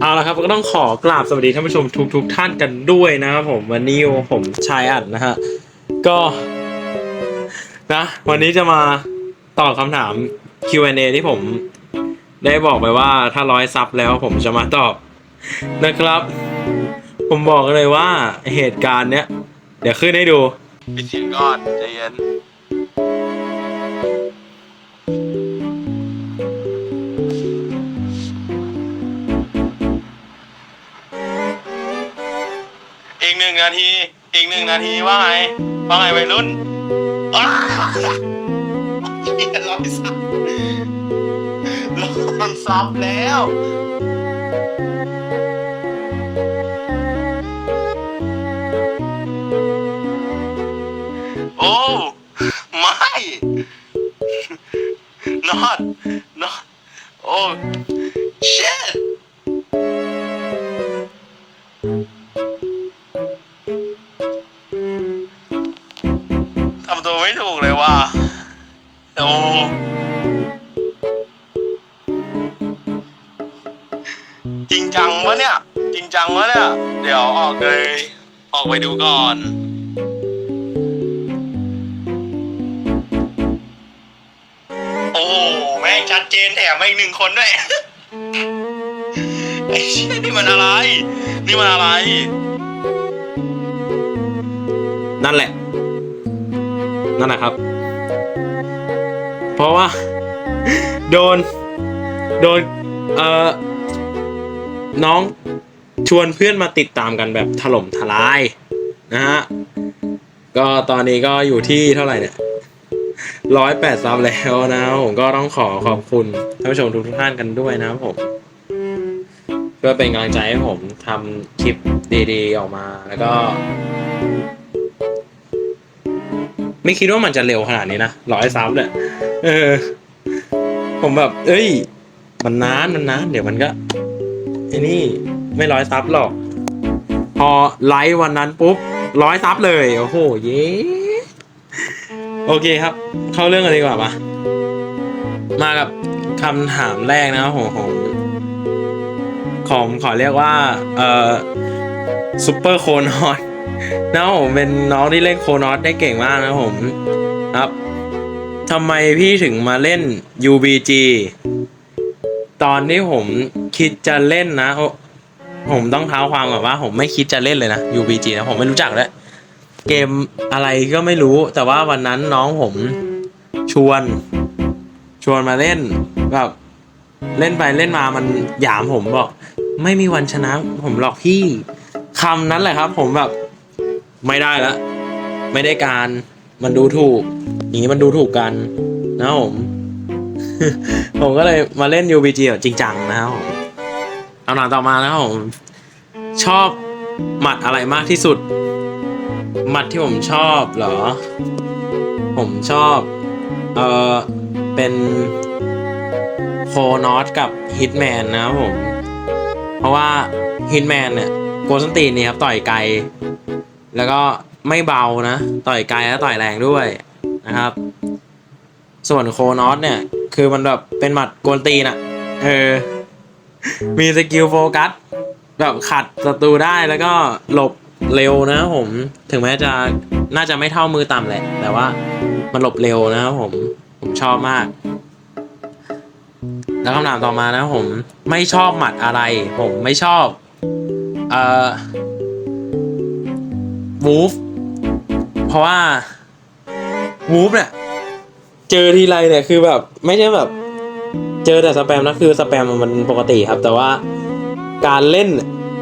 เอาละครับก็ต้องขอกราบสวัสดีท่านผู้ชมทุกทุกๆท่านกันด้วยนะครับผมวันนี้ผมชายอัดนะฮะก็นะวันนี้จะมาตอบคำถาม Q&A ที่ผมได้บอกไปว่าถ้าร้อยซับแล้วผมจะมาตอบนะครับ ผมบอกเลยว่าเหตุการณ์เนี้ย เดี๋ยวขึ้นให้ดู เปิดเสียงก่อนใจเย็น นาที อีกหนึ่งนาทีว่าไงว่าไงวัยรุ่นอ้าวเหี้ยร้อยซับร้อยซับแล้วำตัวไม่ถูกเลยว่ะโอ้จริงจังวะเนี่ย จริงจังวะเนี่ย เดี๋ยวออกเลย ออกไปดูก่อน โอ้แม่งชัดเจนแถมมาอีกหนึ่งคนด้วยไอ้เชี่ยนี่มันอะไร นี่มันอะไร นั่นแหละ นั่นแหละครับ เพราะว่า โดน โดน เอ่อ น้องชวนเพื่อนมาติดตามกันแบบถล่มทลายนะฮะ ก็ตอนนี้ก็อยู่ที่เท่าไหร่เนี่ยร้อยแปดซับแล้วนะผมก็ต้องขอขอบคุณท่านผู้ชมทุกท่านกันด้วยนะครับผมเพื่อเป็นกำลังใจให้ผมทำคลิปดีๆ ออกมาแล้วก็ ไม่คิดว่ามันจะเร็วขนาดนี้นะร้อยซับเนี่ยเออ ผมแบบ เอ้ย มันนานมันนานเดี๋ยวมันก็ไอ้นี่ไม่ร้อยซับหรอก พอไลฟ์วันนั้นปุ๊บร้อยซับเลย โอ้โห เย้โอเคครับ เข้าเรื่องกันดีกว่ามามากับคำถามแรกนะครับของของของขอเรียกว่า เอ่อซูเปอร์โคนอส นะครับผมเป็นน้องที่เล่นโคนอสได้เก่งมากนะผมครับทำไมพี่ถึงมาเล่น UBG ตอนที่ผมคิดจะเล่นนะ ผมต้องเท้าความก่อนว่า ผมไม่คิดจะเล่นเลยนะ UBG นะผมไม่รู้จักเลยเกมอะไรก็ไม่รู้ แต่ว่าวันนั้นน้องผมชวน ชวนมาเล่นแบบเล่นไปเล่นมามันหยามผมบอก ไม่มีวันชนะ ผมหรอกพี่คำนั้นแหละครับ ผมแบบ ไม่ได้ละ ไม่ได้การ มันดูถูก อย่างนี้มันดูถูกกันนะครับผม ผมก็เลยมาเล่น UBG แบบจริงจังนะครับผมเอาหนาต่อมานะครับผม ชอบหมัดอะไรมากที่สุด หมัดที่ผมชอบเหรอ ผมชอบ เออเป็นโคนอสกับฮิตแมนนะครับผม เพราะว่าฮิตแมนเนี่ยโกลสนตีนนี่ครับต่อยไกล แล้วก็ไม่เบานะ ต่อยไกลและต่อยแรงด้วยนะครับ ส่วนโคนอสเนี่ย คือมันแบบเป็นหมัดโกลตีนอะเออ มีสกิลโฟกัสแบบขัดศัตรูได้แล้วก็หลบเร็วนะผม ถึงแม้จะน่าจะไม่เท่ามือต่ำแหละ แต่ว่ามันหลบเร็วนะครับผม ผมชอบมาก แล้วคำถามต่อมานะผม ไม่ชอบหมัดอะไร ผมไม่ชอบ เอ่อ วูฟเพราะว่าวูฟเนี่ยเจอทีไรเนี่ยคือแบบไม่ใช่แบบ เจอแต่สแปมนะคือสแปมมันปกติครับ แต่ว่าการเล่น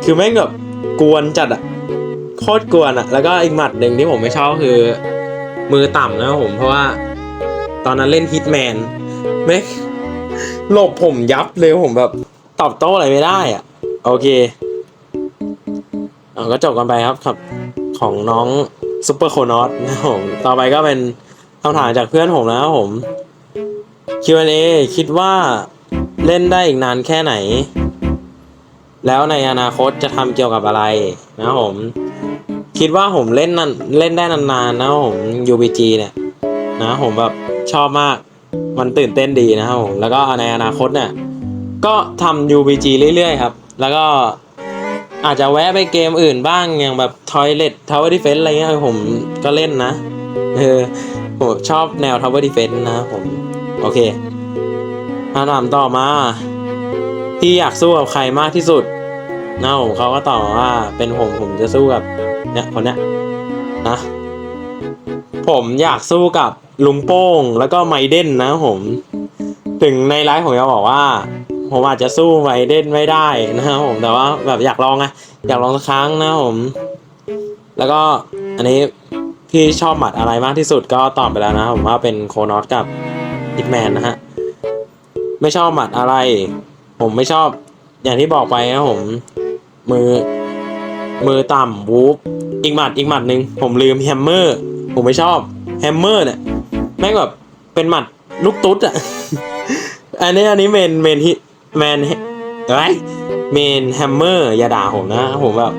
คือแม่งแบบกวนจัดอะโคตรกวนอะแล้วก็อีกหมัดหนึ่งที่ผมไม่ชอบคือ มือต่ำนะครับผมเพราะว่า ตอนนั้นเล่นฮิตแมนแม่หลบผมยับเลยผมแบบตอบโต้อะไรไม่ได้อะโอเคเอาก็จบกันไปครับครับ ของน้องซุปเปอร์โคนอสนะครับผมต่อไปก็เป็นคำถามจากเพื่อนผมนะครับผม Q&A คิดว่าเล่นได้อีกนานแค่ไหน แล้วในอนาคตจะทำเกี่ยวกับอะไรนะครับผม คิดว่าผมเล่นนันเล่นได้นานๆนะครับผม UBG เนี่ยนะผมแบบชอบมากมันตื่นเต้นดีนะครับผม แล้วก็ในอนาคตเนี่ย ก็ทำ UBG เรื่อยๆครับ แล้วก็ อาจจะแวะไปเกมอื่นบ้างอย่างแบบ Toilet Tower Defense อะไรเงี้ยผมก็เล่นนะ เออผมชอบแนว Tower Defense นะผม โอเคคำถามต่อมาพี่อยากสู้กับใครมากที่สุดนะผมเขาก็ตอบว่าเป็นผมผมจะสู้กับเนี่ยคนเนี้ยนะ ผมอยากสู้กับลุงโป้งแล้วก็ไมเดนนะผม ถึงในไลฟ์ผมจะบอกว่า ผมอาจจะสู้ไมเด่นไม่ได้นะครับผมแต่ว่าแบบอยากลองไงอยากลองสักครั้งนะผม แล้วก็อันนี้พี่ชอบหมัดอะไรมากที่สุดก็ตอบไปแล้วนะผมว่าเป็นโคนอสกับฮิตแมนนะฮะไม่ชอบหมัดอะไร ผมไม่ชอบอย่างที่บอกไปนะผม มือ มือต่ำวูฟอีกหมัดอีกหมัดหนึ่งผมลืมแฮมเมอร์ผมไม่ชอบแฮมเมอร์เนี่ยแม่งแบบเป็นหมัดลูกตุ๊ดอะอันนี้อันนี้เมนเมนฮิ แมนเอ้ยเมนแฮมเมอร์อย่าด่าผมนะผมแบบ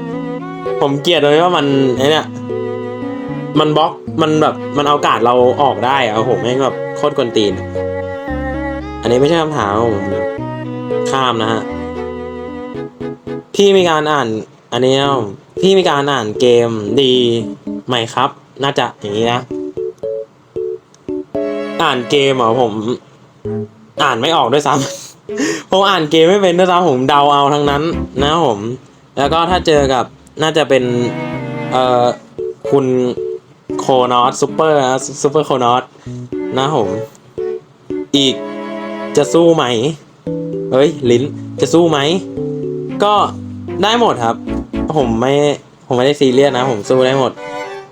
ผมเกลียดเลยว่ามันไอเนี่ยมันบล็อกมันแบบมันเอาการ์ดเราออกได้อะผมแม่งแบบโคตรกวนตีน อันนี้ไม่ใช่คำถามผมข้ามนะฮะพี่มีการอ่านอันนี้นะพี่มีการอ่านเกมดีไหมครับ น่าจะอย่างนี้นะอ่านเกมเหรอผม อ่านไม่ออกด้วยซ้ำ ผมอ่านเกมไม่เป็นด้วยซ้ำผมเดาเอาทั้งนั้นนะผม แล้วก็ถ้าเจอกับน่าจะเป็น เอ่อ คุณโคนอสซูเปอร์นะซูเปอร์โคนอสนะผม อีกจะสู้ไหมเฮ้ย ลิ้นจะสู้ไหม ก็ได้หมดครับ ผมไม่ ผมไม่ได้ซีเรียสนะ ผมสู้ได้หมด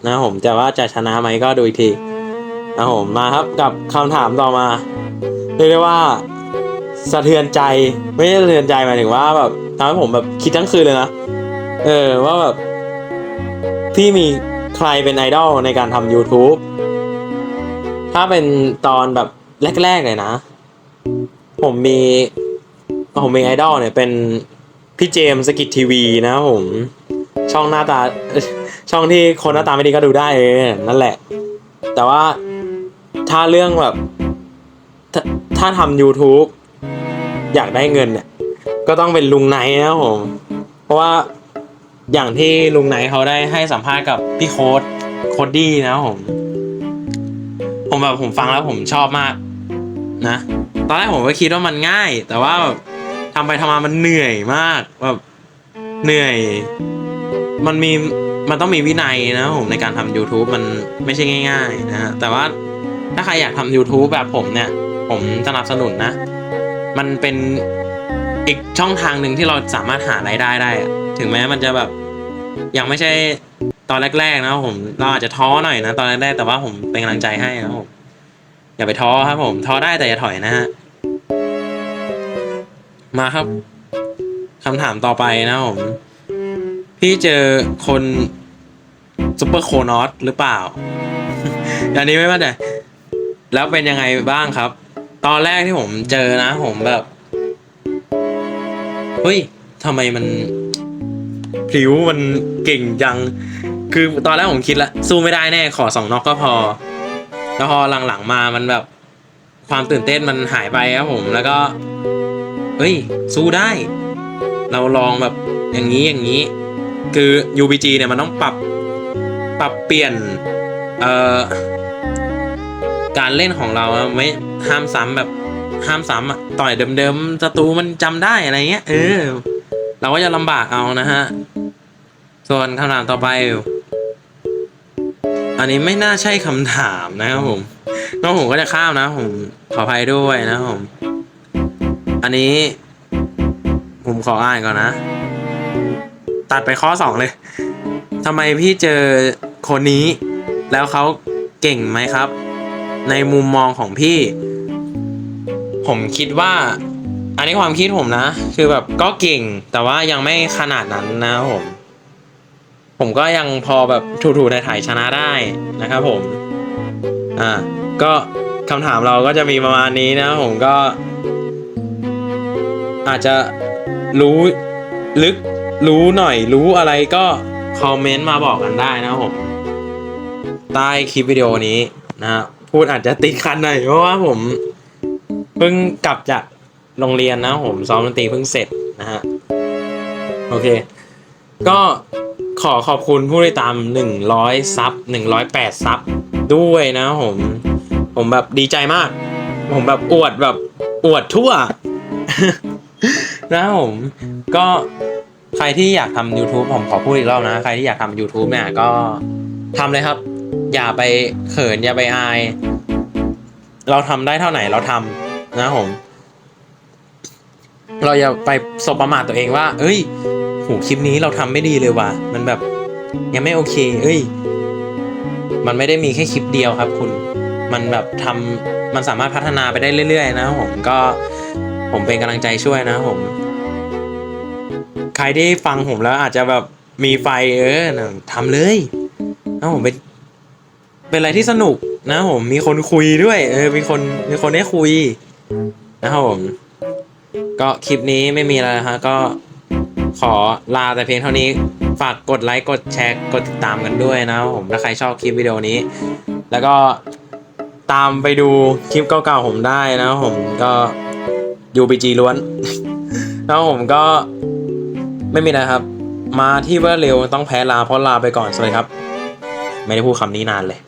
นะผมแต่ว่าจะชนะไหมก็ดูอีกทีนะผมมาครับกับคำถามต่อมาเรียกได้ว่า สะเทือนใจไม่ใช่สะเทือนใจหมายถึงว่าแบบทำให้ผมแบบคิดทั้งคืนเลยนะเออว่าแบบพี่มีใครเป็นไอดอลในการทำ YouTube ถ้าเป็นตอนแบบแรกๆเลยนะ ผมมีผมมีไอดอลเนี่ยเป็นพี่เจมสกิททีวีนะครับผมช่องหน้าตาช่องที่คนหน้าตาไม่ดีก็ดูได้เออนั่นแหละ แต่ว่าถ้าเรื่องแบบ ถ้าถ้าทำ YouTube อยากได้เงินเนี่ยก็ต้องเป็นลุงไนท์นะครับผม เพราะว่าอย่างที่ลุงไนท์เขาได้ให้สัมภาษณ์กับพี่โค้ดโคดดี้นะครับผม ผมแบบผมฟังแล้วผมชอบมาก นะ ตอนแรกผมก็คิดว่ามันง่าย แต่ว่าแบบทำไปทำมามันเหนื่อยมากแบบเหนื่อย มันมีมันต้องมีวินัยนะผมในการทำ YouTube มันไม่ใช่ง่าย ๆ นะฮะแต่ว่าถ้าใครอยากทำ YouTube แบบผมเนี่ย ผมสนับสนุนนะ มันเป็นอีกช่องทางหนึ่งที่เราสามารถหารายได้ได้อะถึงแม้มันจะแบบยังไม่ใช่ตอนแรกๆนะผมเราอาจจะท้อหน่อยนะ ตอนแรกๆแต่ว่าผมเป็นกำลังใจให้นะผมอย่าไปท้อครับผมท้อได้แต่อย่าถอยนะฮะมาครับคำถามต่อไปนะผม พี่เจอคนซุปเปอร์โคนอสหรือเปล่า อันนี้ไม่มั่นใจแล้วเป็นยังไงบ้างครับ ตอนแรกที่ผมเจอนะ ผมแบบเฮ้ยทำไมมันพริ้วมันเก่งจัง คือตอนแรกผมคิดละสู้ไม่ได้แน่ขอสองน็อกก็พอ แล้วพอหลังๆมามันแบบ ความตื่นเต้นมันหายไปครับผมแล้วก็เฮ้ย สู้ได้ เราลองแบบอย่างนี้อย่างนี้ คือ UBG เนี่ยมันต้องปรับปรับเปลี่ยนเอ่อการเล่นของเราไม่ ห้ามซ้ำแบบห้ามซ้ำอะต่อยเดิมๆศัตรูมันจำได้อะไรเงี้ยเออ เราก็จะลำบากเอานะฮะ ส่วนคำถามต่อไป อันนี้ไม่น่าใช่คำถามนะครับผมน้องผมก็จะข้ามนะผมขออภัยด้วยนะครับผม อันนี้ ผมขออ่านก่อนนะ ตัดไปข้อสองเลยทำไมพี่เจอคนนี้ แล้วเขาเก่งไหมครับ ในมุมมองของพี่ ผมคิดว่า อันนี้ความคิดผมนะ คือแบบก็เก่ง แต่ว่ายังไม่ขนาดนั้นนะผม ผมก็ยังพอแบบถูๆถ่ายชนะได้นะครับผม อ่า ก็คำถามเราก็จะมีประมาณนี้นะ ผมก็ อาจจะรู้ลึกรู้หน่อยรู้อะไรก็คอมเมนต์มาบอกกันได้นะผม ใต้คลิปวิดีโอนี้นะฮะ พูดอาจจะติดขัดหน่อยเพราะว่าผมเพิ่งกลับจากโรงเรียนนะผมซ้อมดนตรีเพิ่งเสร็จนะฮะโอเค ก็ขอขอบคุณผู้ติดตามหนึ่งร้อยซับหนึ่งร้อยแปดซับด้วยนะผม ผมแบบดีใจมาก ผมแบบอวดแบบอวดทั่ว นะผม ก็ใครที่อยากทำ YouTube ผมขอพูดอีกรอบนะ ใครที่อยากทำ YouTube เนี่ยก็ทำเลยครับ อย่าไปเขินอย่าไปอาย เราทำได้เท่าไหนเราทำนะผม เราอย่าไปสบประมาทตัวเองว่า เอ้ยโหคลิปนี้เราทำไม่ดีเลยว่ะ มันแบบ ยังไม่โอเค เอ้ย มันไม่ได้มีแค่คลิปเดียวครับ คุณ มันแบบทำมันสามารถพัฒนาไปได้เรื่อยๆ นะผมก็ผมเป็นกำลังใจช่วยนะผม ใครที่ฟังผมแล้วอาจจะแบบมีไฟเออทำเลยนะผมเป็น เป็นอะไรที่สนุกนะผมมีคนคุยด้วยเออมีคนมีคนได้คุยนะครับผม ก็คลิปนี้ไม่มีอะไรนะฮะก็ขอลาแต่เพียงเท่านี้ฝากกดไลค์กดแชร์กดติดตามกันด้วยนะผมถ้าใครชอบคลิปวิดีโอนี้ แล้วก็ตามไปดูคลิปเก่าๆผมได้นะผมก็ UBG ล้วนแล้วผมก็ไม่มีนะครับ มาที่ว่าเร็วต้องแพ้ลาเพราะลาไปก่อนสวัสดีครับ ไม่ได้พูดคำนี้นานเลย